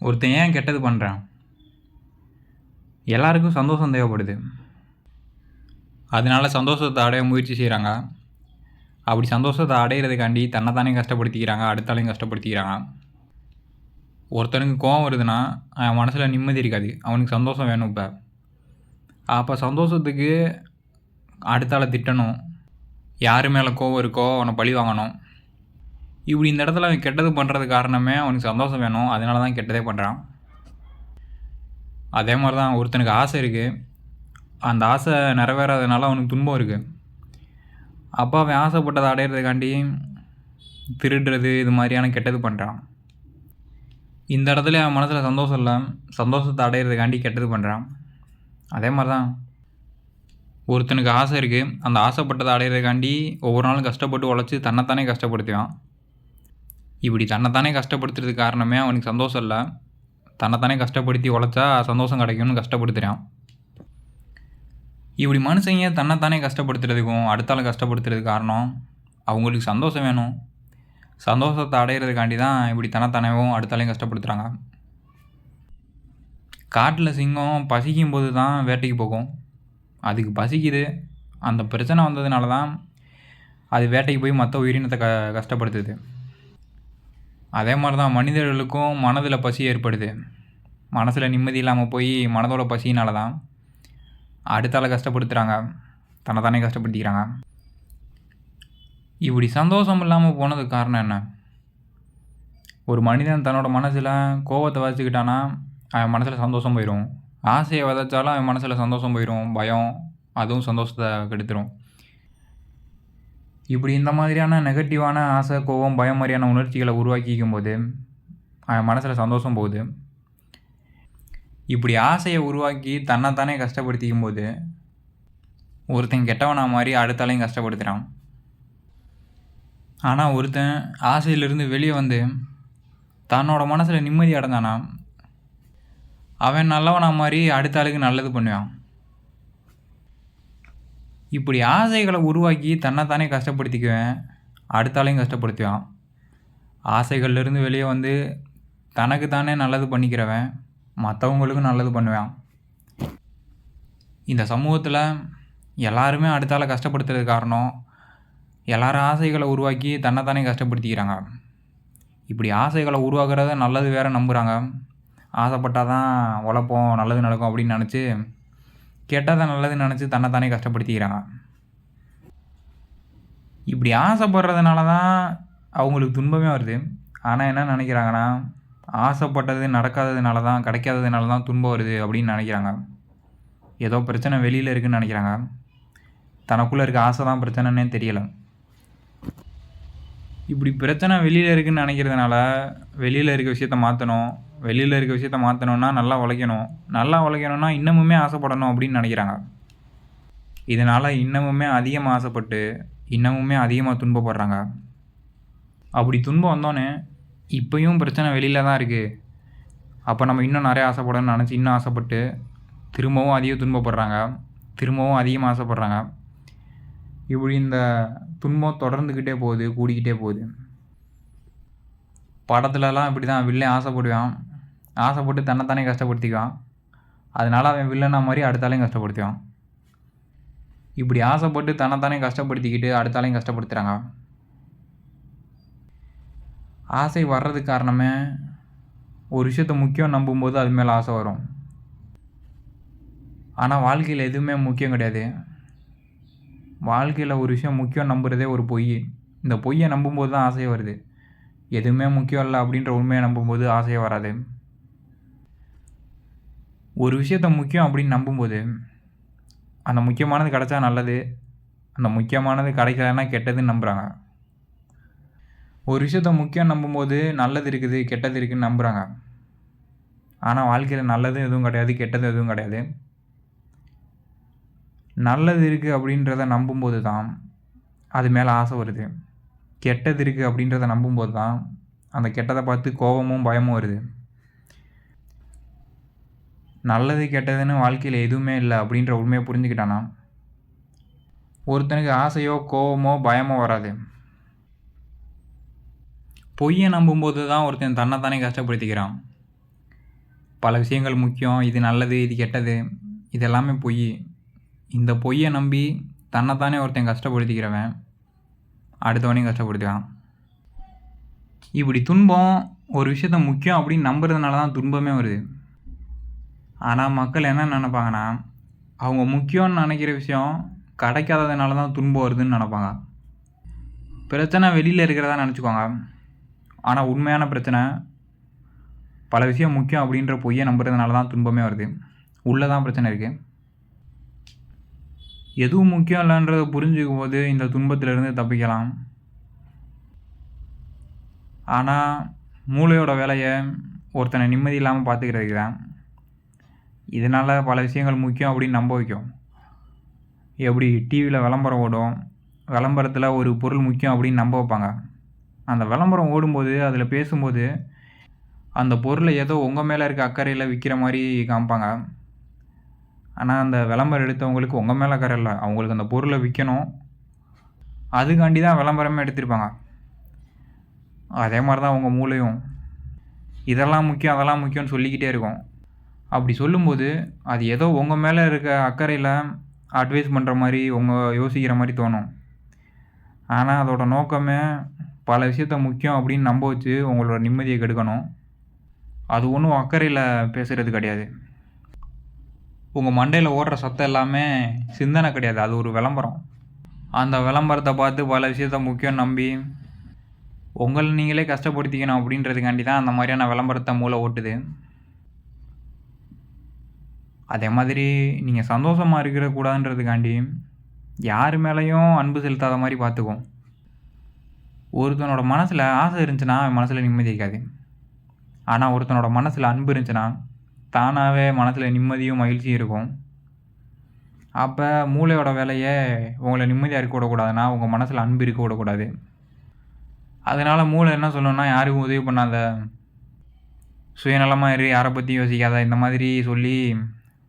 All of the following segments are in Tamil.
ஒருத்தன் ஏன் கெட்டது பண்ணுறான் எல்லாருக்கும் சந்தோஷம் தேவைப்படுது. அதனால சந்தோஷத்தை அடைய முயற்சி செய்கிறாங்க அப்படி சந்தோஷத்தை அடையிறதுக்காண்டி தன்னைத்தானே கஷ்டப்படுத்திக்கிறாங்க அடுத்தாலையும் கஷ்டப்படுத்திக்கிறாங்க. ஒருத்தனுக்கு கோவம் வருதுன்னா அவன் மனசில் நிம்மதி இருக்காது. அவனுக்கு சந்தோஷம் வேணும் இப்போ. அப்போ சந்தோஷத்துக்கு அடுத்தால திட்டணும். யார் மேலே கோவம் இருக்கோ அவனை பழி வாங்கணும். இப்படி இந்த இடத்துல அவன் கெட்டது பண்ணுறது காரணமே அவனுக்கு சந்தோஷம் வேணும். அதனால தான் கெட்டதே பண்ணுறான் அதே மாதிரி தான் ஒருத்தனுக்கு ஆசை இருக்குது அந்த ஆசை நிறைவேறாதனால அவனுக்கு துன்பம் இருக்குது அப்போ அவன் ஆசைப்பட்டதை அடையிறதுக்காண்டி திருடுறது இது மாதிரியான கெட்டது பண்ணுறான் இந்த இடத்துல அவன் மனசில் சந்தோஷம் இல்லை. சந்தோஷத்தை அடையிறதுக்காண்டி கெட்டது பண்ணுறான் அதே மாதிரி தான் ஒருத்தனுக்கு ஆசை இருக்குது அந்த ஆசைப்பட்டதை அடையிறதுக்காண்டி ஒவ்வொரு நாளும் கஷ்டப்பட்டு உழைச்சி தன்னைத்தானே கஷ்டப்படுத்துவான். இப்படி தன்னைத்தானே கஷ்டப்படுத்துறதுக்கு காரணமே அவனுக்கு சந்தோஷம் இல்லை. தன்னைத்தானே கஷ்டப்படுத்தி உழைச்சா சந்தோஷம் கிடைக்கும்னு கஷ்டப்படுத்துகிறான் இப்படி மனுஷங்க தன்னைத்தானே கஷ்டப்படுத்துறதுக்கும் அடுத்தால கஷ்டப்படுத்துறதுக்கு காரணம் அவங்களுக்கு சந்தோஷம் வேணும். சந்தோஷத்தை அடையிறதுக்காண்டி தான் இப்படி தன்னைத்தானேவும் அடுத்தாலையும் கஷ்டப்படுத்துகிறாங்க காட்டில் சிங்கம் பசிக்கும் போது தான் வேட்டைக்கு போகும். அதுக்கு பசிக்குது. அந்த பிரச்சனை வந்ததுனால தான் அது வேட்டைக்கு போய் மற்ற உயிரினத்தை க கஷ்டப்படுத்துது. அதே மாதிரி தான் மனிதர்களுக்கும் மனதில் பசி ஏற்படுது. மனசில் நிம்மதி இல்லாமல் போய் மனதோட பசியினால தான் அடுத்தால கஷ்டப்படுத்துகிறாங்க தன்னை தானே கஷ்டப்படுத்திக்கிறாங்க. இப்படி சந்தோஷம் இல்லாமல் போனதுக்கு காரணம் என்ன? ஒரு மனிதன் தன்னோட மனசில் கோவத்தை வச்சுக்கிட்டான்னா அவன் மனசில் சந்தோஷம் போயிடும் ஆசையை விதைச்சாலும் அவன் மனசில் சந்தோஷம் போயிடும் பயம் அதுவும் சந்தோஷத்தை கெடுத்துரும். இப்படி இந்த மாதிரியான நெகட்டிவான ஆசை கோபம் பயம் மாதிரியான உணர்ச்சிகளை உருவாக்கிக்கும் போது அவன் மனசில் சந்தோஷம் போகுது. இப்படி ஆசையை உருவாக்கி தன்னைத்தானே கஷ்டப்படுத்திக்கும் போது ஒருத்தன் கெட்டவனா மாதிரி அடுத்தாலையும் கஷ்டப்படுத்துகிறான் ஆனால் ஒருத்தன் ஆசையிலிருந்து வெளியே வந்து தன்னோட மனசில் நிம்மதி அடைஞ்சானா அவன் நல்லவனா மாதிரி அடுத்த ஆளுக்கு நல்லது பண்ணுவான். இப்படி ஆசைகளை உருவாக்கி தன்னைத்தானே கஷ்டப்படுத்திக்குவேன் அடுத்த ஆளையும் கஷ்டப்படுத்துவான். ஆசைகள்லேருந்து வெளியே வந்து தனக்கு தானே நல்லது பண்ணிக்கிறவன் மற்றவங்களுக்கும் நல்லது பண்ணுவான். இந்த சமூகத்தில் எல்லாருமே அடுத்தால கஷ்டப்படுத்துறது காரணம் எல்லாரும் ஆசைகளை உருவாக்கி தன்னைத்தானே கஷ்டப்படுத்திக்கிறாங்க. இப்படி ஆசைகளை உருவாக்குறத நல்லது வேற நம்புகிறாங்க ஆசைப்பட்டால் தான் உழைப்போம் நல்லது நடக்கும் அப்படின்னு நினச்சி கெட்டதை நல்லதுன்னு நினச்சி தன்னைத்தானே கஷ்டப்படுத்திக்கிறாங்க. இப்படி ஆசைப்படுறதுனால தான் அவங்களுக்கு துன்பமே வருது. ஆனால் என்ன நினைக்கிறாங்கன்னா ஆசைப்பட்டது நடக்காததுனால தான் கிடைக்காததுனால தான் துன்பம் வருது அப்படின்னு நினைக்கிறாங்க. ஏதோ பிரச்சனை வெளியில் இருக்குன்னு நினைக்கிறாங்க. தனக்குள்ளே இருக்க ஆசை தான் பிரச்சனைன்னே தெரியலை. இப்படி பிரச்சனை வெளியில் இருக்குதுன்னு நினைக்கிறதுனால வெளியில் இருக்க விஷயத்த மாற்றணும் வெளியில் இருக்க விஷயத்த மாற்றணுன்னா நல்லா உழைக்கணும். நல்லா உழைக்கணும்னா இன்னமுமே ஆசைப்படணும் அப்படின்னு நினைக்கிறாங்க. இதனால் இன்னமுமே அதிகமாக ஆசைப்பட்டு இன்னமுமே அதிகமாக துன்பப்படுறாங்க. அப்படி துன்பம் வந்தோன்னே இப்போயும் பிரச்சனை வெளியில் தான் இருக்குது அப்போ நம்ம இன்னும் நிறைய ஆசைப்படணும்னு நினச்சி இன்னும் ஆசைப்பட்டு திரும்பவும் அதிக துன்பப்படுறாங்க. திரும்பவும் அதிகமாக ஆசைப்பட்றாங்க. இப்படி இந்த துன்பம் தொடர்ந்துக்கிட்டே போகுது கூடிக்கிட்டே போகுது. படத்துலலாம் இப்படி தான் வில்லே ஆசைப்படுவான். ஆசைப்பட்டு தன்னைத்தானே கஷ்டப்படுத்திக்குவான். அதனால் அவன் வில்லனா மாதிரி அடுத்தாலையும் கஷ்டப்படுத்துவான் இப்படி ஆசைப்பட்டு தன்னைத்தானே கஷ்டப்படுத்திக்கிட்டு அடுத்தாலையும் கஷ்டப்படுத்துகிறாங்க ஆசை வர்றதுக்கு காரணமே ஒரு விஷயத்த முக்கியம் நம்பும்போது அது மேலே ஆசை வரும். ஆனால் வாழ்க்கையில் எதுவுமே முக்கியம் கிடையாது. வாழ்க்கையில் ஒரு விஷயம் முக்கியம் நம்புறதே ஒரு பொய். இந்த பொய்யை நம்பும்போது தான் ஆசையே வருது. எதுவுமே முக்கியம் இல்லை அப்படின்ற உண்மையை நம்பும்போது ஆசையே வராது. ஒரு விஷயத்த முக்கியம் அப்படின்னு நம்பும்போது அந்த முக்கியமானது கிடைச்சா நல்லது அந்த முக்கியமானது கிடைக்கலன்னா கெட்டதுன்னு நம்புகிறாங்க ஒரு விஷயத்த முக்கியம் நம்பும்போது நல்லது இருக்குது கெட்டது இருக்குதுன்னு நம்புகிறாங்க ஆனால் வாழ்க்கையில் நல்லதும் எதுவும் கிடையாது கெட்டதும் எதுவும் கிடையாது. நல்லது இருக்குது அப்படின்றத நம்பும்போது தான் அது மேலே ஆசை வருது. கெட்டது இருக்குது அப்படின்றத நம்பும்போது தான் அந்த கெட்டதை பார்த்து கோபமும் பயமும் வருது. நல்லது கெட்டதுன்னு வாழ்க்கையில் எதுவுமே இல்லை அப்படின்ற உண்மையை புரிஞ்சுக்கிட்டானா? ஒருத்தனுக்கு ஆசையோ கோபமோ பயமோ வராது. பொய்யை நம்பும்போது தான் ஒருத்தன் தன்னைத்தானே கஷ்டப்படுத்திக்கிறான். பல விஷயங்கள் முக்கியம் இது நல்லது இது கெட்டது இது எல்லாமே பொய். இந்த பொய்யை நம்பி தன்னைத்தானே ஒருத்தன் கஷ்டப்படுத்திக்கிறவன் அடுத்தவனையும் கஷ்டப்படுத்துவான். இப்படி துன்பம் ஒரு விஷயத்த முக்கியம் அப்படின்னு நம்புறதுனால தான் துன்பமே வருது. ஆனால் மக்கள் என்ன நினைப்பாங்கன்னா அவங்க முக்கியம்னு நினைக்கிற விஷயம் கிடைக்காததுனால தான் துன்பம் வருதுன்னு நினைப்பாங்க. பிரச்சனை வெளியில் இருக்கிறதா நினச்சிக்கோங்க. ஆனால் உண்மையான பிரச்சனை பல விஷயம் முக்கியம் அப்படின்ற பொய்யை நம்புறதுனால தான் துன்பமே வருது. உள்ளே தான் பிரச்சனை இருக்குது எதுவும் முக்கியம் இல்லைன்றதை புரிஞ்சுக்கும் போது இந்த துன்பத்திலிருந்து தப்பிக்கலாம். ஆனால் மூளையோட வேலையை ஒருத்தனை நிம்மதி இல்லாமல் பார்த்துக்கிறதுக்கு தான். இதனால் பல விஷயங்கள் முக்கியம் அப்படின்னு நம்ப வைக்கும். எப்படி டிவியில் விளம்பரம் ஓடும் விளம்பரத்தில் ஒரு பொருள் முக்கியம் அப்படின்னு நம்ப வைப்பாங்க. அந்த விளம்பரம் ஓடும்போது அதில் பேசும்போது அந்த பொருளை ஏதோ உங்கள் மேலே இருக்க அக்கறையில் விற்கிற மாதிரி காமிப்பாங்க. ஆனால் அந்த விளம்பரம் எடுத்தவங்களுக்கு உங்கள் மேலே அக்கறை இல்லை. அவங்களுக்கு அந்த பொருளை விற்கணும் அதுக்காண்டி தான் விளம்பரமே எடுத்திருப்பாங்க. அதே மாதிரி தான் உங்கள் மூளையும். இதெல்லாம் முக்கியம் அதெல்லாம் முக்கியம்னு சொல்லிக்கிட்டே இருக்கும். அப்படி சொல்லும்போது அது ஏதோ உங்கள் மேலே இருக்க அக்கறையில் அட்வைஸ் பண்ணுற மாதிரி உங்கள் யோசிக்கிற மாதிரி தோணும். ஆனால் அதோட நோக்கமே பல விஷயத்த முக்கியம் அப்படின்னு நம்ப வச்சு உங்களோட நிம்மதியை கெடுக்கணும். அது ஒன்றும் அக்கறையில் பேசுகிறது கிடையாது. உங்கள் மண்டையில் ஓடுற சத்தம் எல்லாமே சிந்தனை கிடையாது. அது ஒரு விளம்பரம். அந்த விளம்பரத்தை பார்த்து பல விஷயத்த முக்கியம் நம்பி உங்களை நீங்களே கஷ்டப்படுத்திக்கணும் அப்படின்றதுக்காண்டி தான் அந்த மாதிரியான விளம்பரத்தை மூளை ஓட்டுது. அதே மாதிரி நீங்கள் சந்தோஷமாக இருக்கக்கூடாதுன்றதுக்காண்டி யார் மேலேயும் அன்பு செலுத்தாத மாதிரி பார்த்துக்கும் ஒருத்தனோட மனசில் ஆசை இருந்துச்சுன்னா அவன் மனசில் நிம்மதி இருக்காது. ஆனால் ஒருத்தனோட மனசில் அன்பு இருந்துச்சுன்னா தானாகவே மனசில் நிம்மதியும் மகிழ்ச்சியும் இருக்கும். அப்போ மூளையோட வேலையை உங்களை நிம்மதியாக இருக்க விடக்கூடாதுன்னா உங்கள் மனசில் அன்பு இருக்க விடக்கூடாது. அதனால் மூளை என்ன சொல்லணும்னா யாருக்கும் உதவி பண்ணாத சுயநலமாக இரு யாரை பற்றியும் யோசிக்காத இந்த மாதிரி சொல்லி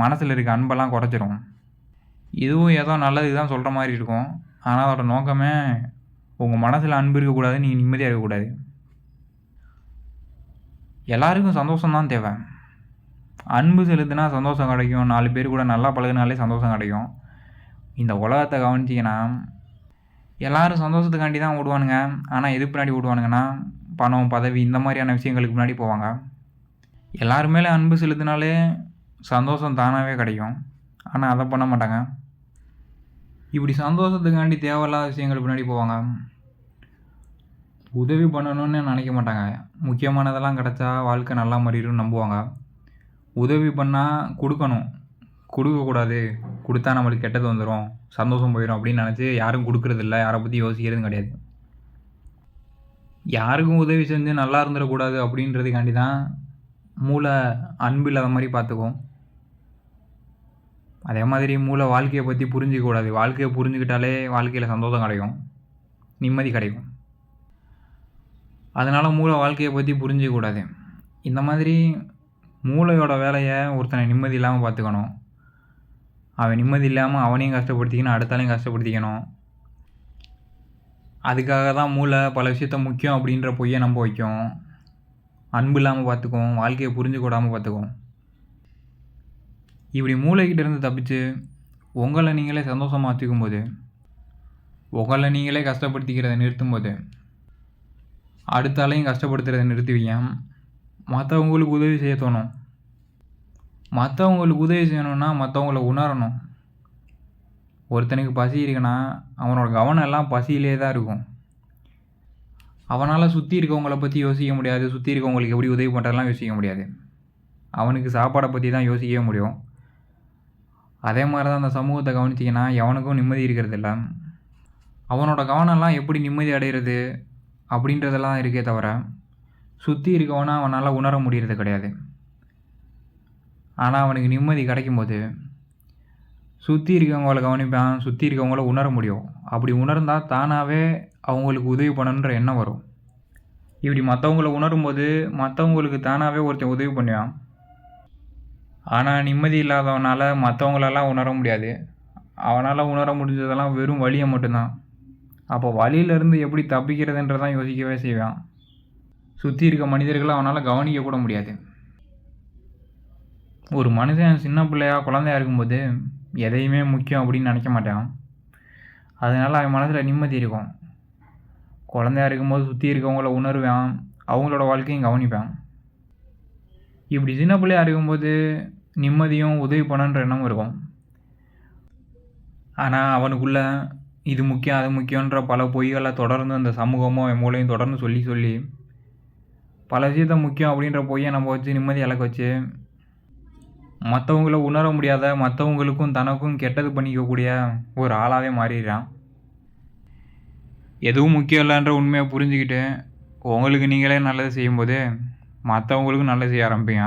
மனசில் இருக்க அன்பெல்லாம் குறைச்சிரும் இதுவும் ஏதோ நல்லது தான் சொல்கிற மாதிரி இருக்கும். ஆனால் அதோட நோக்கமே உங்கள் மனசில் அன்பு இருக்கக்கூடாது நீங்கள் நிம்மதியாக இருக்கக்கூடாது எல்லாருக்கும் சந்தோஷம் தேவை. அன்பு செலுத்தினா சந்தோஷம் கிடைக்கும். நாலு பேர் கூட நல்லா பழகுனாலே சந்தோஷம் கிடைக்கும். இந்த உலகத்தை கவனிச்சிங்கன்னா எல்லோரும் சந்தோஷத்துக்காண்டி தான் ஓடுவானுங்க. ஆனால் எது பின்னாடி ஓடுவானுங்கன்னா பணம் பதவி இந்த மாதிரியான விஷயங்களுக்கு முன்னாடி போவாங்க. எல்லாருமேலே அன்பு செலுத்தினாலே சந்தோஷம் தானாகவே கிடைக்கும். ஆனால் அதை பண்ண மாட்டாங்க. இப்படி சந்தோஷத்துக்காண்டி தேவையில்லாத விஷயங்கள் பின்னாடி போவாங்க. உதவி பண்ணணும்னு நினைக்க மாட்டாங்க. முக்கியமானதெல்லாம் கிடச்சா வாழ்க்கை நல்லா மாறிடும் நம்புவாங்க. உதவி பண்ணால் கொடுக்கணும். கொடுக்கக்கூடாது. கொடுத்தா நம்மளுக்கு கெட்டது வந்துடும் சந்தோஷம் போயிடும் அப்படின்னு நினச்சி யாரும் கொடுக்குறதில்ல. யாரை பற்றி யோசிக்கிறதும் கிடையாது. யாருக்கும் உதவி செஞ்சு நல்லா இருந்துடக்கூடாது அப்படின்றதுக்காண்டி தான் மூளை அன்பு இல்லாத மாதிரி பார்த்துக்கும். அதே மாதிரி மூளை வாழ்க்கையை பற்றி புரிஞ்சிக்கக்கூடாது. வாழ்க்கையை புரிஞ்சுக்கிட்டாலே வாழ்க்கையில் சந்தோஷம் கிடைக்கும். நிம்மதி கிடைக்கும். அதனால் மூளை வாழ்க்கையை பற்றி புரிஞ்சிக்கூடாது இந்த மாதிரி மூளையோட வேலையை ஒருத்தனை நிம்மதி இல்லாமல் பார்த்துக்கணும். அவன் நிம்மதி இல்லாமல் அவனையும் கஷ்டப்படுத்திக்கணும் அடுத்தாலையும் கஷ்டப்படுத்திக்கணும். அதுக்காக தான் மூளை பல விஷயத்த முக்கியம் அப்படின்ற பொய்யை நம்ப வைக்கும். அன்பு இல்லாமல் பார்த்துக்கும் வாழ்க்கையை புரிஞ்சுக்கூடாமல் பார்த்துக்கும். இப்படி மூளைக்கிட்ட இருந்து தப்பிச்சு உங்களை நீங்களே சந்தோஷமாக வச்சுக்கும் போது உங்களை நீங்களே கஷ்டப்படுத்திக்கிறத அடுத்த அடுத்தாலையும் கஷ்டப்படுத்துகிறத நிறுத்துவீங்க. மற்றவங்களுக்கு உதவி செய்ய தோணும். மற்றவங்களுக்கு உதவி செய்யணும்னா மற்றவங்கள உணரணும். ஒருத்தனுக்கு பசி இருக்குன்னா அவனோட கவனம் எல்லாம் பசியிலே தான் இருக்கும். அவனால் சுற்றி இருக்கவங்கள பற்றி யோசிக்க முடியாது. சுற்றி இருக்கவங்களுக்கு எப்படி உதவி பண்ணுறதெல்லாம் யோசிக்க முடியாது. அவனுக்கு சாப்பாடை பற்றி தான் யோசிக்கவே முடியும். அதே மாதிரி தான் அந்த சமூகத்தை கவனிச்சிங்கன்னா எவனுக்கும் நிம்மதி இருக்கிறது இல்லை அவனோட கவனம்லாம் எப்படி நிம்மதி அடைகிறது அப்படின்றதெல்லாம் இருக்கே தவிர சுற்றி இருக்கவனா அவனால் உணர முடிகிறது கிடையாது. ஆனால் அவனுக்கு நிம்மதி கிடைக்கும்போது சுற்றி இருக்கவங்கள கவனிப்பான் சுற்றி இருக்கவங்கள உணர முடியும். அப்படி உணர்ந்தால் தானாகவே அவங்களுக்கு உதவி பண்ணணுன்ற எண்ணம் வரும். இப்படி மற்றவங்கள உணரும்போது மற்றவங்களுக்கு தானாகவே ஒருத்தன் உதவி பண்ணுவான். ஆனால் நிம்மதி இல்லாதவனால் மற்றவங்களெல்லாம் உணர முடியாது. அவனால் உணர முடிஞ்சதெல்லாம் வெறும் வழியை மட்டும்தான். அப்போ வழியிலேருந்து எப்படி தப்பிக்கிறதுன்றதான் யோசிக்கவே செய்வான். சுற்றி இருக்க மனிதர்களை அவனால் கவனிக்க கூட முடியாது. ஒரு மனுஷன் சின்ன பிள்ளையா குழந்தையா இருக்கும்போது எதையுமே முக்கியம் அப்படின்னு நினைக்க மாட்டான். அதனால் அவன் மனசில் நிம்மதி இருக்கும். குழந்தையா இருக்கும்போது சுற்றி இருக்கவங்கள உணர்வான். அவங்களோட வாழ்க்கையும் கவனிப்பான். இப்படி சின்ன பிள்ளையா இருக்கும்போது நிம்மதியும் உதவி பண்ணன்ற எண்ணமும் இருக்கும். ஆனால் அவனுக்குள்ள இது முக்கியம் அது முக்கியன்ற பல பொய்களை தொடர்ந்து அந்த சமூகமும் அவன் மூலையும் தொடர்ந்து சொல்லி சொல்லி பல விஷயத்த முக்கியம் அப்படின்ற பொய்யை நம்ம வச்சு நிம்மதி இலக்க வச்சு மற்றவங்கள உணர முடியாத மற்றவங்களுக்கும் தனக்கும் கெட்டது பண்ணிக்கக்கூடிய ஒரு ஆளாகவே மாறிடுறான். எதுவும் முக்கியம் இல்லைன்ற உண்மையை புரிஞ்சுக்கிட்டு உங்களுக்கு நீங்களே நல்லது செய்யும்போது மற்றவங்களுக்கும் நல்லது செய்ய ஆரம்பிப்பீங்க.